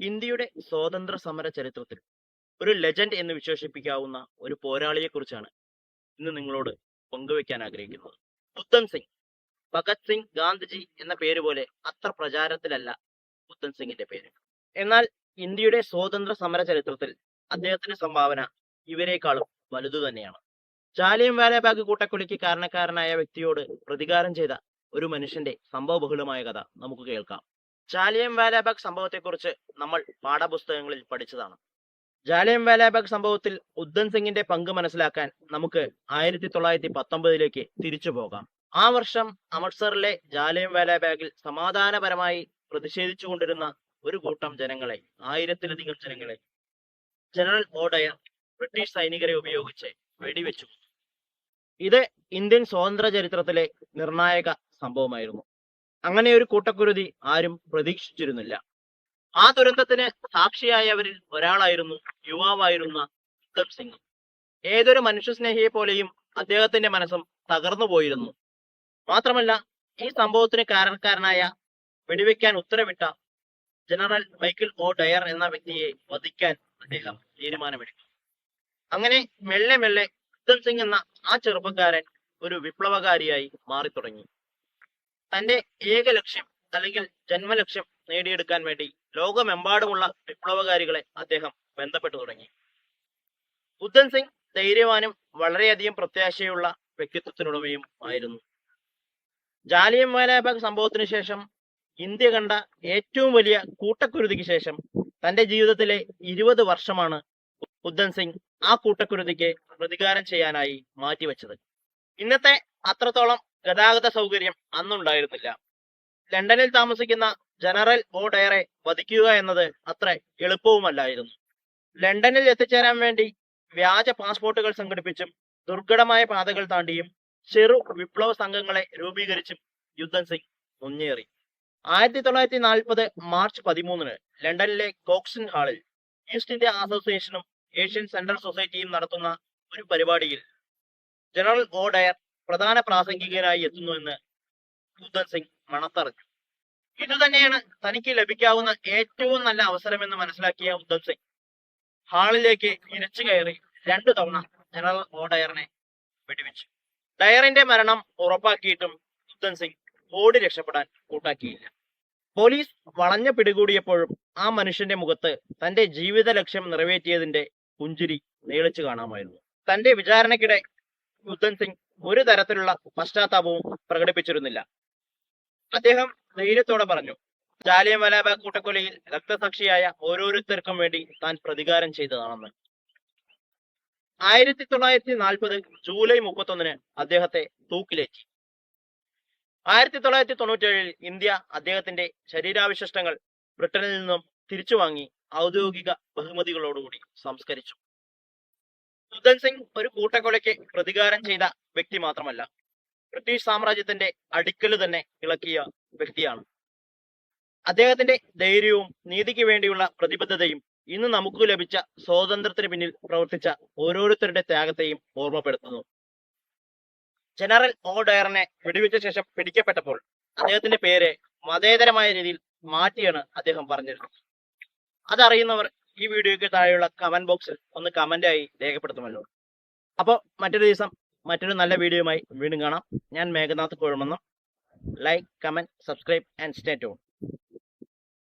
ഇന്ത്യയുടെ സ്വാതന്ത്ര്യ സമര ചരിത്രത്തിൽ ഒരു ലെജൻഡ് എന്ന് വിശേഷിപ്പിക്കാവുന്ന ഒരു പോരാളിയെക്കുറിച്ചാണ് ഇന്ന് നിങ്ങളോട് പങ്കുവെക്കാൻ ആഗ്രഹിക്കുന്നത്. ഉദ്ധം സിംഗ്. ഭഗത് സിംഗ് ഗാന്ധിജി എന്ന പേര് പോലെ അത്ര പ്രചാരത്തിലല്ല ഉദ്ധം സിംഗിന്റെ പേര്. എന്നാൽ ഇന്ത്യയുടെ സ്വാതന്ത്ര്യ സമര ചരിത്രത്തിൽ അദ്ദേഹത്തിന്റെ സംഭാവന ഇവരെക്കാളും വലുതു തന്നെയാണ്. ചാലിയും വാലാബാഗ് കൂട്ടക്കൊലയ്ക്ക് കാരണക്കാരനായ വ്യക്തിയോട് പ്രതികാരം ചെയ്ത ഒരു മനുഷ്യന്റെ സംഭവബഹുലമായ കഥ നമുക്ക് കേൾക്കാം. ജാലിയൻ വാലാബാഗ് സംഭവത്തെക്കുറിച്ച് നമ്മൾ പാഠപുസ്തകങ്ങളിൽ പഠിച്ചതാണ്. ജാലിയം വാലാബാഗ് സംഭവത്തിൽ ഉദ്ധൻ സിംഗിന്റെ പങ്ക് മനസ്സിലാക്കാൻ നമുക്ക് ആയിരത്തി തൊള്ളായിരത്തി പത്തൊമ്പതിലേക്ക് തിരിച്ചു പോകാം. ആ വർഷം അമൃത്സറിലെ ജാലിയം വാലാബാഗിൽ സമാധാനപരമായി പ്രതിഷേധിച്ചുകൊണ്ടിരുന്ന ഒരു കൂട്ടം ജനങ്ങളെ ആയിരത്തിലധികം ജനങ്ങളെ ജനറൽ ഓഡയർ ബ്രിട്ടീഷ് സൈനികരെ ഉപയോഗിച്ച് വെടിവെച്ചു. ഇത് ഇന്ത്യൻ സ്വാതന്ത്ര്യ ചരിത്രത്തിലെ നിർണായക സംഭവമായിരുന്നു. അങ്ങനെ ഒരു കൂട്ടക്കുരുതി ആരും പ്രതീക്ഷിച്ചിരുന്നില്ല. ആ ദുരന്തത്തിന് സാക്ഷിയായവരിൽ ഒരാളായിരുന്നു യുവാവായിരുന്ന ഉത്തം സിംഗ്. ഏതൊരു മനുഷ്യസ്നേഹിയെ പോലെയും അദ്ദേഹത്തിന്റെ മനസ്സും തകർന്നു പോയിരുന്നു. മാത്രമല്ല ഈ സംഭവത്തിന് കാരണക്കാരനായ വെടിവെക്കാൻ ഉത്തരവിട്ട ജനറൽ മൈക്കിൾ ഒ. ഡയർ എന്ന വ്യക്തിയെ വധിക്കാൻ അദ്ദേഹം തീരുമാനമെടുത്തു. അങ്ങനെ മെല്ലെ മെല്ലെ ഉത്തം സിംഗ് എന്ന ആ ചെറുപ്പക്കാരൻ ഒരു വിപ്ലവകാരിയായി മാറി തുടങ്ങി തന്റെ ഏക ലക്ഷ്യം അല്ലെങ്കിൽ ജന്മലക്ഷ്യം നേടിയെടുക്കാൻ വേണ്ടി ലോകമെമ്പാടുമുള്ള വിപ്ലവകാരികളെ അദ്ദേഹം ബന്ധപ്പെട്ടു തുടങ്ങി. ബുദ്ധൻ സിംഗ് ധൈര്യവാനും വളരെയധികം പ്രത്യാശയുള്ള വ്യക്തിത്വത്തിനുടമയും ആയിരുന്നു. ജാലിയൻ വാലാബാഗ് സംഭവത്തിന് ശേഷം ഇന്ത്യ കണ്ട ഏറ്റവും വലിയ കൂട്ടക്കുരുതിക്ക് ശേഷം തന്റെ ജീവിതത്തിലെ ഇരുപത് വർഷമാണ് ഉദ്ധൻ സിംഗ് ആ കൂട്ടക്കുരുതിക്ക് പ്രതികാരം ചെയ്യാനായി മാറ്റിവെച്ചത്. ഇന്നത്തെ അത്രത്തോളം ഗതാഗത സൗകര്യം അന്നുണ്ടായിരുന്നില്ല. ലണ്ടനിൽ താമസിക്കുന്ന ജനറൽ ബോഡയറെ ഡയറെ വധിക്കുക എന്നത് അത്ര എളുപ്പവുമല്ലായിരുന്നു. ലണ്ടനിൽ എത്തിച്ചേരാൻ വേണ്ടി വ്യാജ പാസ്പോർട്ടുകൾ സംഘടിപ്പിച്ചും ദുർഘടമായ പാതകൾ താണ്ടിയും ചെറു വിപ്ലവ സംഘങ്ങളെ രൂപീകരിച്ചും യുദ്ധൻ സിംഗ് മുന്നേറി. ആയിരത്തി തൊള്ളായിരത്തി നാൽപ്പത് മാർച്ച് പതിമൂന്നിന് ലണ്ടനിലെ കോക്സിൻ ഹാളിൽ ഈസ്റ്റ് ഇന്ത്യ അസോസിയേഷനും ഏഷ്യൻ സെൻട്രൽ സൊസൈറ്റിയും നടത്തുന്ന ഒരു പരിപാടിയിൽ ജനറൽ ഓ ഡയർ പ്രധാന പ്രാസംഗികനായി എത്തുന്നുവെന്ന് ബുദ്ധൻ സിംഗ് മണത്തറിഞ്ഞു. ഇതുതന്നെയാണ് തനിക്ക് ലഭിക്കാവുന്ന ഏറ്റവും നല്ല അവസരമെന്ന് മനസ്സിലാക്കിയ ഉദ്ധം സിംഗ്. ഹാളിലേക്ക് ഇരച്ചു കയറി രണ്ടു തവണ ജനറൽ ഓ ഡയറിനെ വെടിവെച്ചു. ഡയറിന്റെ മരണം ഉറപ്പാക്കിയിട്ടും ഉദ്ധം സിംഗ് ഓടി രക്ഷപ്പെടാൻ കൂട്ടാക്കിയില്ല. പോലീസ് വളഞ്ഞ പിടികൂടിയപ്പോഴും ആ മനുഷ്യന്റെ മുഖത്ത് തന്റെ ജീവിത ലക്ഷ്യം നിറവേറ്റിയതിന്റെ പുഞ്ചിരി നീളിച്ചു കാണാമായിരുന്നു. തന്റെ വിചാരണയ്ക്കിടെ ഉദ്ധം സിംഗ് ഒരു തരത്തിലുള്ള പശ്ചാത്താപവും പ്രകടിപ്പിച്ചിരുന്നില്ല. അദ്ദേഹം ധൈര്യത്തോടെ പറഞ്ഞു ജാലിയൻവാലാബാഗ് കൂട്ടക്കൊലയിൽ രക്തസാക്ഷിയായ ഓരോരുത്തർക്കും വേണ്ടി താൻ പ്രതികാരം ചെയ്തതാണെന്ന്. ആയിരത്തി തൊള്ളായിരത്തി നാൽപ്പത് ജൂലൈ മുപ്പത്തൊന്നിന് അദ്ദേഹത്തെ തൂക്കിലേറ്റി. ആയിരത്തി തൊള്ളായിരത്തി തൊണ്ണൂറ്റേഴിൽ ഇന്ത്യ അദ്ദേഹത്തിന്റെ ശരീരാവശിഷ്ടങ്ങൾ ബ്രിട്ടനിൽ നിന്നും തിരിച്ചു വാങ്ങി ഔദ്യോഗിക ബഹുമതികളോടുകൂടി സംസ്കരിച്ചു. ഉദ്ധൻ സിംഗ് ഒരു കൂട്ടക്കൊലയ്ക്ക് പ്രതികാരം ചെയ്ത വ്യക്തി മാത്രമല്ല ബ്രിട്ടീഷ് സാമ്രാജ്യത്തിന്റെ അടുക്കൽ തന്നെ ഇളക്കിയ വ്യക്തിയാണ്. അദ്ദേഹത്തിന്റെ ധൈര്യവും നീതിക്ക് വേണ്ടിയുള്ള പ്രതിബദ്ധതയും ഇന്ന് നമുക്ക് ലഭിച്ച സ്വാതന്ത്ര്യത്തിന് പിന്നിൽ പ്രവർത്തിച്ച ഓരോരുത്തരുടെ ത്യാഗത്തെയും ഓർമ്മപ്പെടുത്തുന്നു. ജനറൽ ഓ ഡയറിനെ വെടിവെച്ച ശേഷം പിടിക്കപ്പെട്ടപ്പോൾ അദ്ദേഹത്തിന്റെ പേര് മതേതരമായ രീതിയിൽ മാറ്റിയാണ് അദ്ദേഹം പറഞ്ഞിരുന്നത്. അതറിയുന്നവർ ഈ വീഡിയോയ്ക്ക് താഴെയുള്ള കമന്റ് ബോക്സിൽ ഒന്ന് കമന്റ് ആയി രേഖപ്പെടുത്തുമല്ലോ. അപ്പോൾ മറ്റൊരു ദിവസം മറ്റൊരു നല്ല വീഡിയോയുമായി വീണ്ടും കാണാം. ഞാൻ Meghanath കുഴമെന്നും. Like comment subscribe and stay